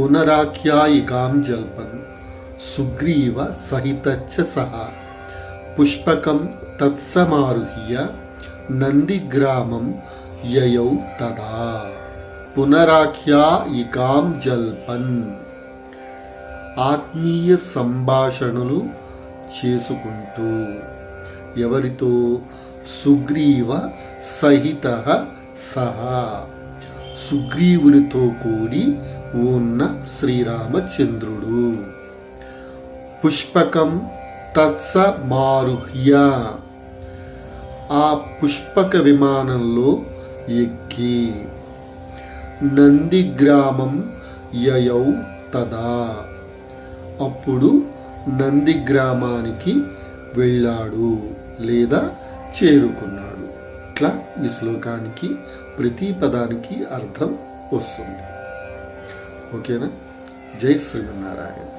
పునరాఖ్యాయికాం జల్పన్ సుగ్రీవ సహితచ్చ సహా. పుష్పకం తత్సమారుహ్య. నందిగ్రామం యయౌ తదా. పునరాఖ్యాయికాం జల్పన్ ఆత్మీయ సంభాషణలు చేసుకుంటూ. ఎవరితో? సుగ్రీవ సహిత సహా. సుగ్రీవునితో కూడి ఉన్న శ్రీరామచంద్రుడు. పుష్పకం తత్స మారుహ్య. ఆ పుష్పక విమానంలో ఎక్కి నందిగ్రామం యయౌ తదా. అప్పుడు నందిగ్రామానికి వెళ్ళాడు లేదా చేరుకున్నాడు. ఇట్లా ఈ శ్లోకానికి ప్రతి పదానికి అర్థం వస్తుంది ఓకేనా జై శ్రీమన్నారాయణ